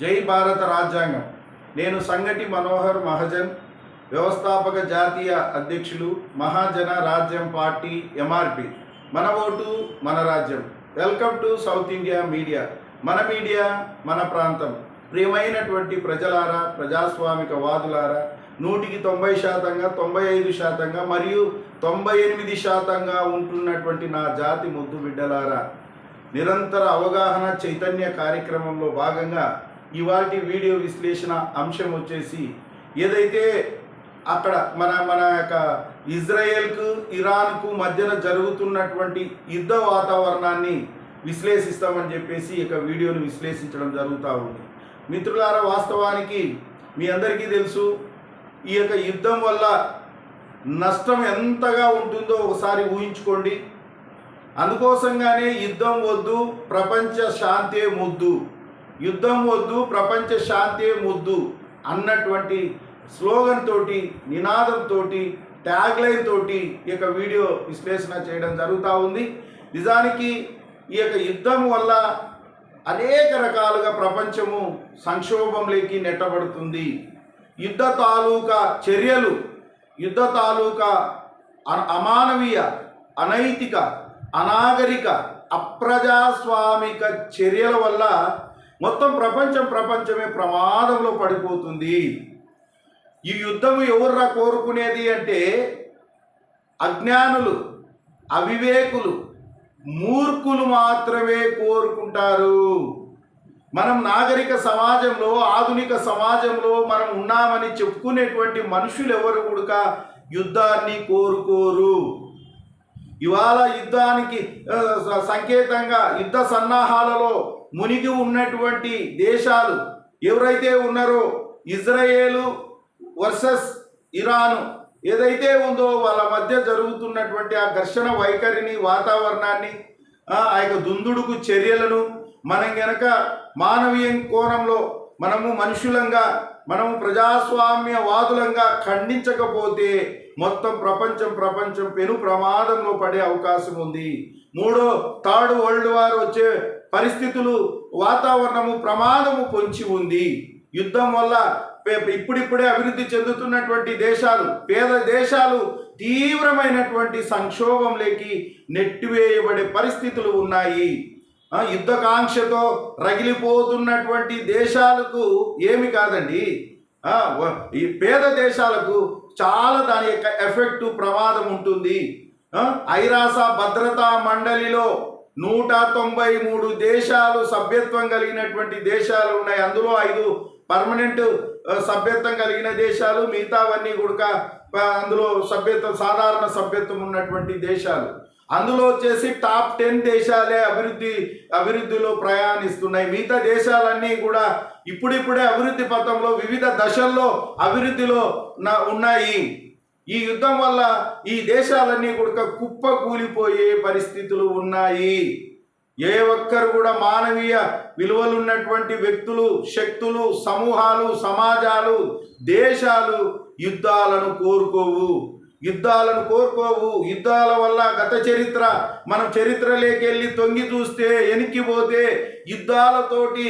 జై భారత రాజ్యాంగం. నేను సంగటి మనోహర్ మహజన్ వ్యవస్థాపక జాతీయ అధ్యక్షులు మహాజన రాజ్యం పార్టీ ఎంఆర్పి మన ఓటు మన రాజ్యం. Welcome to south India media. మన మీడియా మన ప్రాంతం. ప్రియమైనటువంటి ప్రజలారా ప్రజాస్వామిక వాదులారా నూటికి తొంభై శాతంగా తొంభై ఐదు శాతంగా మరియు తొంభై ఎనిమిది శాతంగా ఉంటున్నటువంటి నా జాతి ముద్దు బిడ్డలారా నిరంతర అవగాహన చైతన్య కార్యక్రమంలో భాగంగా ఇవాటి వీడియో విశ్లేషణ అంశం వచ్చేసి ఏదైతే అక్కడ మన మన యొక్క ఇజ్రాయెల్కు ఇరాన్కు మధ్యన జరుగుతున్నటువంటి యుద్ధ వాతావరణాన్ని విశ్లేషిస్తామని చెప్పేసి ఈ యొక్క వీడియోను విశ్లేషించడం జరుగుతూ ఉంది. మిత్రులారా వాస్తవానికి మీ అందరికీ తెలుసు ఈ యొక్క యుద్ధం వల్ల నష్టం ఎంతగా ఉంటుందో ఒకసారి ఊహించుకోండి. అందుకోసంగానే యుద్ధం వద్దు ప్రపంచ శాంతే ముద్దు. యుద్ధం వద్దు ప్రపంచ శాంతి ముద్దు అన్నటువంటి స్లోగన్ తోటి నినాదంతో ట్యాగ్ లైన్ తోటి ఈ యొక్క వీడియో విశ్లేషణ చేయడం జరుగుతూ ఉంది. నిజానికి ఈ యొక్క యుద్ధం వల్ల అనేక రకాలుగా ప్రపంచము సంక్షోభంలోకి నెట్టబడుతుంది. యుద్ధ తాలూకా చర్యలు యుద్ధ తాలూకా అమానవీయ అనైతిక అనాగరిక అప్రజాస్వామిక చర్యల వల్ల మొత్తం ప్రపంచం ప్రపంచమే ప్రమాదంలో పడిపోతుంది. ఈ యుద్ధము ఎవర్రా కోరుకునేది అంటే అజ్ఞానులు అవివేకులు మూర్ఖులు మాత్రమే కోరుకుంటారు. మనం నాగరిక సమాజంలో ఆధునిక సమాజంలో మనం ఉన్నామని చెప్పుకునేటువంటి మనుషులు ఎవరు కూడా యుద్ధాన్ని కోరుకోరు. ఇవాళ యుద్ధానికి సంకేతంగా యుద్ధ సన్నాహాలలో మునిగి ఉన్నటువంటి దేశాలు ఎవరైతే ఉన్నారో ఇజ్రాయేలు వర్సెస్ ఇరాను ఏదైతే ఉందో వాళ్ళ మధ్య జరుగుతున్నటువంటి ఆ ఘర్షణ వైఖరిని వాతావరణాన్ని ఆ ఆ యొక్క దుందుడుకు చర్యలను మనం గనక మానవీయ కోణంలో మనము మనుషులంగా మనము ప్రజాస్వామ్యవాదులంగా ఖండించకపోతే మొత్తం ప్రపంచం ప్రపంచం పెను ప్రమాదంలో పడే అవకాశం ఉంది. మూడో థర్డ్ వరల్డ్ వార్ వచ్చే పరిస్థితులు వాతావరణము ప్రమాదము పొంచి ఉంది. యుద్ధం వల్ల ఇప్పుడిప్పుడే అభివృద్ధి చెందుతున్నటువంటి దేశాలు పేద దేశాలు తీవ్రమైనటువంటి సంక్షోభంలోకి నెట్టివేయబడే పరిస్థితులు ఉన్నాయి. యుద్ధకాంక్షతో రగిలిపోతున్నటువంటి దేశాలకు ఏమి కాదండి. ఈ పేద దేశాలకు చాలా దాని యొక్క ఎఫెక్ట్ ప్రమాదం ఉంటుంది. ఐరాస భద్రతా మండలిలో నూట తొంభై మూడు దేశాలు సభ్యత్వం కలిగినటువంటి దేశాలు ఉన్నాయి. అందులో ఐదు పర్మనెంట్ సభ్యత్వం కలిగిన దేశాలు మిగతావన్నీ కూడా అందులో సభ్యత్వం సాధారణ సభ్యత్వం ఉన్నటువంటి దేశాలు. అందులో వచ్చేసి టాప్ టెన్ దేశాలే అభివృద్ధి అభివృద్ధిలో ప్రయాణిస్తున్నాయి. మిగతా దేశాలన్నీ కూడా ఇప్పుడిప్పుడే అభివృద్ధి పథంలో వివిధ దశల్లో అభివృద్ధిలో నా- ఉన్నాయి. ఈ యుద్ధం వల్ల ఈ దేశాలన్నీ కూడా కుప్ప కూలిపోయే పరిస్థితులు ఉన్నాయి. ఏ ఒక్కరు కూడా మానవీయ విలువలున్నటువంటి వ్యక్తులు శక్తులు సమూహాలు సమాజాలు దేశాలు యుద్ధాలను కోరుకోవు. యుద్ధాలను కోరుకోవు. యుద్ధాల వల్ల గత చరిత్ర మనం చరిత్రలోకెళ్ళి తొంగి చూస్తే ఎనికిపోతే యుద్ధాలతోటి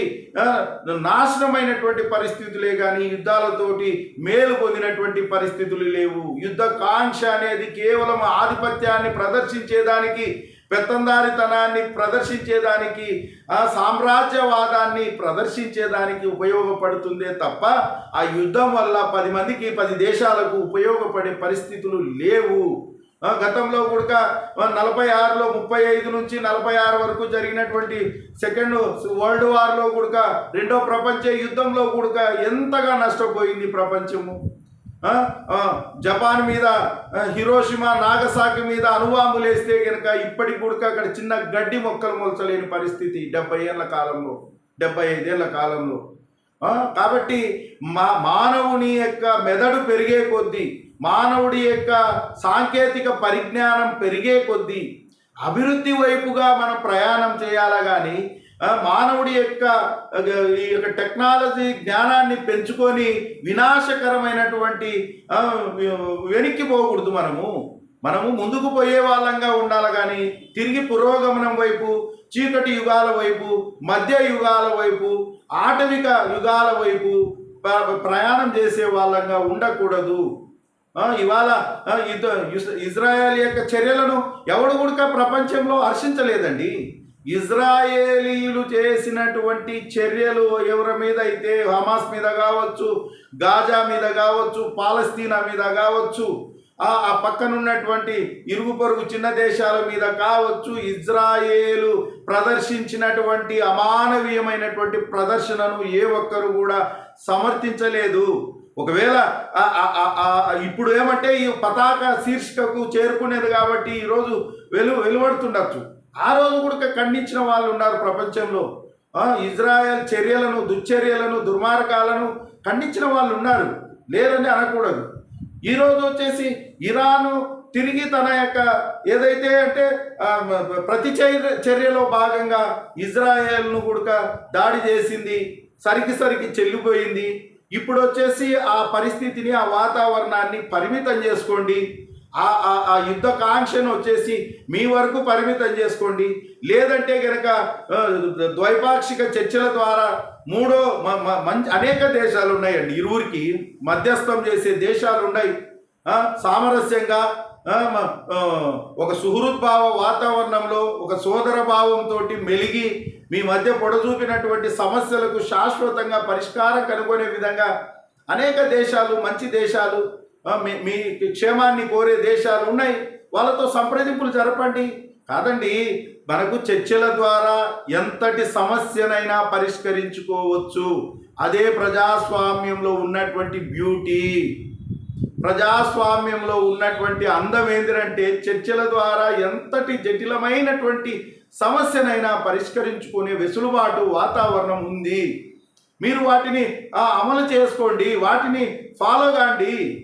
నాశనమైనటువంటి పరిస్థితులే కానీ యుద్ధాలతోటి మేలు పొందినటువంటి పరిస్థితులు లేవు. యుద్ధ కాంక్ష అనేది కేవలం ఆధిపత్యాన్ని ప్రదర్శించేదానికి పెత్తందారితనాన్ని ప్రదర్శించేదానికి ఆ సామ్రాజ్యవాదాన్ని ప్రదర్శించేదానికి ఉపయోగపడుతుందే తప్ప ఆ యుద్ధం వల్ల పది మందికి పది దేశాలకు ఉపయోగపడే పరిస్థితులు లేవు. గతంలో కూడా నలభై ఆరులో ముప్పై ఐదు నుంచి నలభై ఆరు వరకు జరిగినటువంటి సెకండ్ వరల్డ్ వార్లో కూడా రెండో ప్రపంచ యుద్ధంలో కూడా ఎంతగా నష్టపోయింది ప్రపంచము? జపాన్ మీద హిరోషిమా నాగసాకి మీద అనువాములేస్తే కనుక ఇప్పటికి కూడా అక్కడ చిన్న గడ్డి మొక్కలు మొలచలేని పరిస్థితి డెబ్బై ఏళ్ళ కాలంలో డెబ్బై ఐదేళ్ళ కాలంలో. కాబట్టి మా మానవుని యొక్క మెదడు పెరిగే కొద్దీ మానవుడి యొక్క సాంకేతిక పరిజ్ఞానం పెరిగే కొద్దీ అభివృద్ధి వైపుగా మనం ప్రయాణం చేయాలా కానీ మానవుడి యొక్క ఈ యొక్క టెక్నాలజీ జ్ఞానాన్ని పెంచుకొని వినాశకరమైనటువంటి వెనక్కి పోకూడదు మనము. మనము ముందుకు పోయే వాళ్ళంగా ఉండాలి కానీ తిరిగి పురోగమనం వైపు చీకటి యుగాల వైపు మధ్య యుగాల వైపు ఆటవిక యుగాల వైపు ప్రయాణం చేసే వాళ్ళంగా ఉండకూడదు. ఇవాళ ఆ, ఇస్- ఇజ్రాయెల్ యొక్క చర్యలను ఎవడు కూడా ప్రపంచంలో హర్షించలేదండి. ఇజ్రాయేలీలు చేసినటువంటి చర్యలు ఎవరి మీద అయితే హమాస్ మీద కావచ్చు గాజా మీద కావచ్చు పాలస్తీనా మీద కావచ్చు ఆ పక్కనున్నటువంటి ఇరుగు పొరుగు చిన్న దేశాల మీద కావచ్చు ఇజ్రాయేలు ప్రదర్శించినటువంటి అమానవీయమైనటువంటి ప్రదర్శనను ఏ ఒక్కరు కూడా సమర్థించలేదు. ఒకవేళ ఇప్పుడు ఏమంటే ఈ పతాక శీర్షికకు చేరుకునేది కాబట్టి ఈరోజు వెలు వెలువడుతుండొచ్చు. ఆ రోజు కూడా ఖండించిన వాళ్ళు ఉన్నారు ప్రపంచంలో. ఇజ్రాయెల్ చర్యలను దుశ్చర్యలను దుర్మార్గాలను ఖండించిన వాళ్ళు ఉన్నారు. లేరని అనకూడదు. ఈరోజు వచ్చేసి ఇరాను తిరిగి తన యొక్క ఏదైతే అంటే ప్రతి చర్య చర్యలో భాగంగా ఇజ్రాయెల్ను కూడా దాడి చేసింది సరికి సరికి చెల్లిపోయింది. ఇప్పుడు వచ్చేసి ఆ పరిస్థితిని ఆ వాతావరణాన్ని పరిమితం చేసుకోండి. ఆ ఆ- ఆ యుద్ధ కాంక్షను వచ్చేసి మీ వరకు పరిమితం చేసుకోండి. లేదంటే కనుక ద్వైపాక్షిక చర్చల ద్వారా మూడో మ- మ- మంచి అనేక దేశాలు ఉన్నాయండి. ఇరువురికి మధ్యస్థం చేసే దేశాలు ఉన్నాయి. సామరస్యంగా ఒక సుహృద్భావ వాతావరణంలో ఒక సోదర భావంతో మెలిగి మీ మధ్య పొడచూపినటువంటి సమస్యలకు శాశ్వతంగా పరిష్కారం కనుగొనే విధంగా అనేక దేశాలు మంచి దేశాలు మీ మీ క్షేమాన్ని కోరే దేశాలు ఉన్నాయి. వాళ్ళతో సంప్రదింపులు జరపండి. కాదండి మనకు చర్చల ద్వారా ఎంతటి సమస్యనైనా పరిష్కరించుకోవచ్చు. అదే ప్రజాస్వామ్యంలో ఉన్నటువంటి బ్యూటీ ప్రజాస్వామ్యంలో ఉన్నటువంటి అందం ఏంటంటే చర్చల ద్వారా ఎంతటి జటిలమైనటువంటి సమస్యనైనా పరిష్కరించుకునే వెసులుబాటు వాతావరణం ఉంది. మీరు వాటిని అమలు చేసుకోండి. వాటిని ఫాలో కాండి.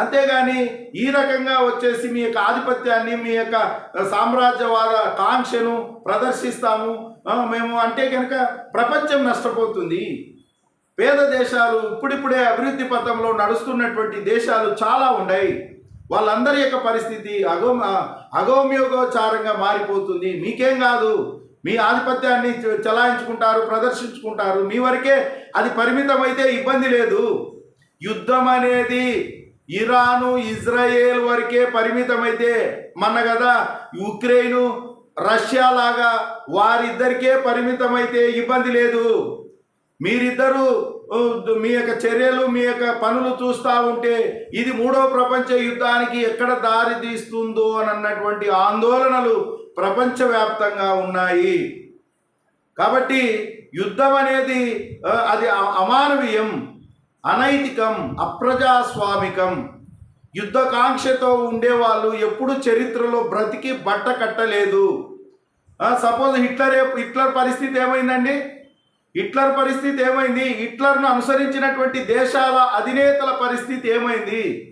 అంతేగాని ఈ రకంగా వచ్చేసి మీ యొక్క ఆధిపత్యాన్ని మీ యొక్క సామ్రాజ్యవాద కాంక్షను ప్రదర్శిస్తాము. మేము అంటే కనుక ప్రపంచం నష్టపోతుంది. పేద దేశాలు ఇప్పుడిప్పుడే అభివృద్ధి పథంలో నడుస్తున్నటువంటి దేశాలు చాలా ఉన్నాయి. వాళ్ళందరి యొక్క పరిస్థితి అగో అగోమ్యోగోచారంగా మారిపోతుంది. మీకేం కాదు. మీ ఆధిపత్యాన్ని చలాయించుకుంటారు ప్రదర్శించుకుంటారు. మీ వరకే అది పరిమితమైతే ఇబ్బంది లేదు. యుద్ధం అనేది ఇరాను ఇజ్రాయేల్ వరకే పరిమితమైతే మన కదా ఉక్రెయిన్ రష్యా లాగా వారిద్దరికే పరిమితమైతే ఇబ్బంది లేదు. మీరిద్దరూ మీ యొక్క చర్యలు మీ యొక్క పనులు చూస్తూ ఉంటే ఇది మూడో ప్రపంచ యుద్ధానికి ఎక్కడ దారి తీస్తుందో అని అన్నటువంటి ఆందోళనలు ప్రపంచవ్యాప్తంగా ఉన్నాయి. కాబట్టి యుద్ధం అనేది అది అమానవీయం. అనైతికం అప్రజాస్వామికం. యుద్ధకాంక్షతో ఉండేవాళ్ళు ఎప్పుడు చరిత్రలో బ్రతికి బట్ట కట్టలేదు. సపోజ్ హిట్లర్ ఏ- హిట్లర్ పరిస్థితి ఏమైందండి? హిట్లర్ పరిస్థితి ఏమైంది? హిట్లర్ను అనుసరించినటువంటి దేశాల అధినేతల పరిస్థితి ఏమైంది?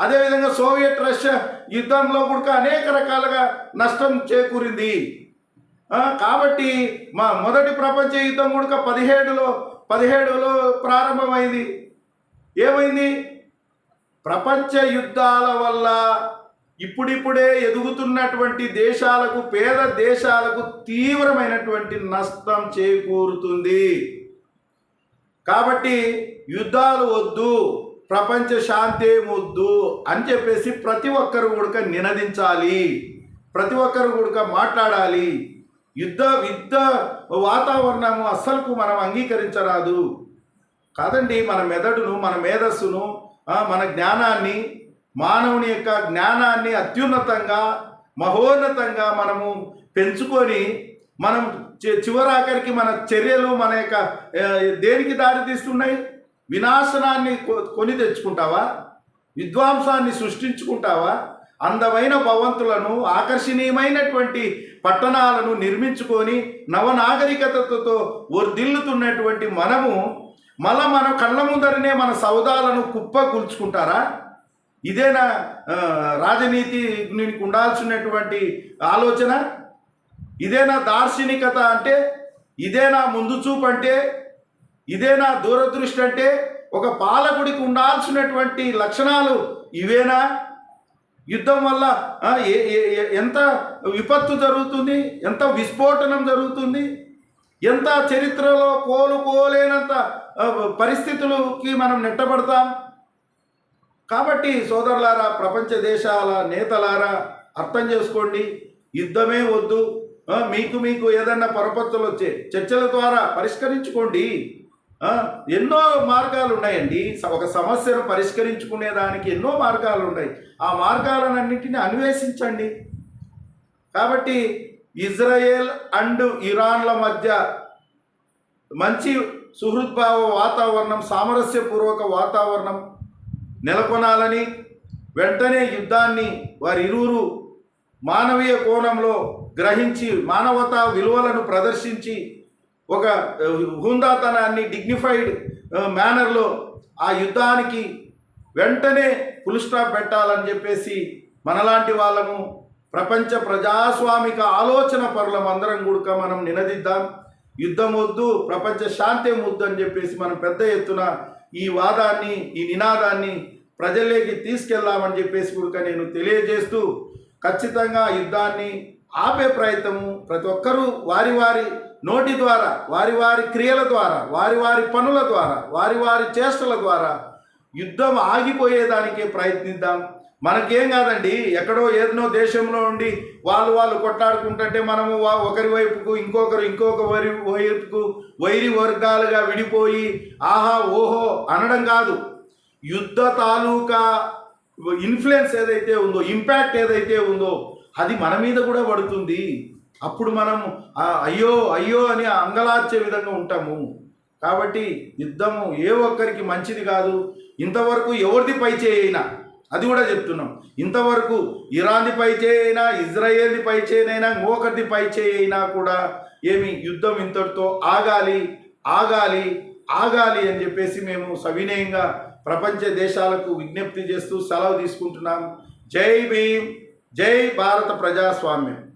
అదేవిధంగా సోవియట్ రష్యా యుద్ధంలో కూడా అనేక రకాలుగా నష్టం చేకూరింది. కాబట్టి మా మొదటి ప్రపంచ యుద్ధం కూడా పదిహేడులో పదిహేడులో ప్రారంభమైంది. ఏమైంది? ప్రపంచ యుద్ధాల వల్ల ఇప్పుడిప్పుడే ఎదుగుతున్నటువంటి దేశాలకు పేద దేశాలకు తీవ్రమైనటువంటి నష్టం చేకూరుతుంది. కాబట్టి యుద్ధాలు వద్దు ప్రపంచ శాంతి వద్దు అని చెప్పేసి ప్రతి ఒక్కరు కూడా నినదించాలి. ప్రతి ఒక్కరు కూడా మాట్లాడాలి. యుద్ధ యుద్ధ వాతావరణము అస్సలకు మనం అంగీకరించరాదు. కాదండి మన మెదడును మన మేధస్సును మన జ్ఞానాన్ని మానవుని యొక్క జ్ఞానాన్ని అత్యున్నతంగా మహోన్నతంగా మనము పెంచుకొని మనం చి- చివరాఖరికి మన చర్యలు మన యొక్క దేనికి దారితీస్తున్నాయి? వినాశనాన్ని కొ- కొని తెచ్చుకుంటావా? విద్వాంసాన్ని సృష్టించుకుంటావా? అందమైన భవంతులను ఆకర్షణీయమైనటువంటి పట్టణాలను నిర్మించుకొని నవనాగరికతతో వర్ధిల్లుతున్నటువంటి మనము మళ్ళా మన కళ్ళ ముందరనే మన సౌదాలను కుప్ప కూల్చుకుంటారా? ఇదేనా రాజనీతి నీకు ఉండాల్సినటువంటి ఆలోచన? ఇదేనా దార్శనికత అంటే? ఇదేనా ముందు చూపు అంటే? ఇదేనా దూరదృష్టి అంటే? ఒక పాలకుడికి ఉండాల్సినటువంటి లక్షణాలు ఇవేనా? యుద్ధం వల్ల ఏ- ఎంత విపత్తు జరుగుతుంది ఎంత విస్ఫోటనం జరుగుతుంది ఎంత చరిత్రలో కోలుకోలేనంత పరిస్థితులకి మనం నెట్టబడతాం. కాబట్టి సోదరులారా ప్రపంచ దేశాల నేతలారా అర్థం చేసుకోండి యుద్ధమే వద్దు మీకు మీకు ఏదన్నా పరపత్తులు వచ్చే చర్చల ద్వారా పరిష్కరించుకోండి. ఎన్నో మార్గాలు ఉన్నాయండి. స- ఒక సమస్యను పరిష్కరించుకునే దానికి ఎన్నో మార్గాలు ఉన్నాయి. ఆ మార్గాలన్నింటినీ అన్వేషించండి. కాబట్టి ఇజ్రాయెల్ అండ్ ఇరాన్ల మధ్య మంచి సుహృద్భావ వాతావరణం సామరస్యపూర్వక వాతావరణం నెలకొనాలని వెంటనే యుద్ధాన్ని వారి ఇరువురు మానవీయ కోణంలో గ్రహించి మానవతా విలువలను ప్రదర్శించి ఒక హుందాతనాన్ని డిగ్నిఫైడ్ మేనర్లో ఆ యుద్ధానికి వెంటనే ఫుల్ స్టాప్ పెట్టాలని చెప్పేసి మనలాంటి వాళ్ళము ప్రపంచ ప్రజాస్వామిక ఆలోచన పరులం అందరం కూడక మనం నినదిద్దాం యుద్ధం వద్దు ప్రపంచ శాంతి వద్దు అని చెప్పేసి మనం పెద్ద ఎత్తున ఈ వాదాన్ని ఈ నినాదాన్ని ప్రజల్లోకి తీసుకెళ్దామని చెప్పేసి కూడక నేను తెలియజేస్తూ ఖచ్చితంగా యుద్ధాన్ని ఆపే ప్రయత్నము ప్రతి ఒక్కరూ వారి వారి నోటి ద్వారా వారి వారి క్రియల ద్వారా వారి వారి పనుల ద్వారా వారి వారి చేష్టల ద్వారా యుద్ధం ఆగిపోయేదానికే ప్రయత్నిద్దాం. మనకేం కాదండి ఎక్కడో ఏదో దేశంలో ఉండి వాళ్ళు వాళ్ళు కొట్లాడుకుంటుంటే మనము వా- ఒకరి వైపుకు ఇంకొకరు ఇంకొక వరి వైపుకు వైరి వర్గాలుగా విడిపోయి ఆహా ఓహో అనడం కాదు. యుద్ధ తాలూకా ఇన్ఫ్లుయెన్స్ ఏదైతే ఉందో ఇంపాక్ట్ ఏదైతే ఉందో అది మన మీద కూడా పడుతుంది. అప్పుడు మనం అయ్యో అయ్యో అని అంగలార్చే విధంగా ఉంటాము. కాబట్టి యుద్ధము ఏ ఒక్కరికి మంచిది కాదు. ఇంతవరకు ఎవరిది పై చేయైనా అది కూడా చెప్తున్నాం. ఇంతవరకు ఇరాన్ది పై చేయైనా ఇజ్రాయేల్ది పై చేయనైనా ఇంకొకరిది పై చేయైనా కూడా ఏమి యుద్ధం ఇంతటితో ఆగాలి ఆగాలి ఆగాలి అని చెప్పేసి మేము సవినయంగా ప్రపంచ దేశాలకు విజ్ఞప్తి చేస్తూ సెలవు తీసుకుంటున్నాం. జై భీమ్ జై భారత ప్రజాస్వామ్యం.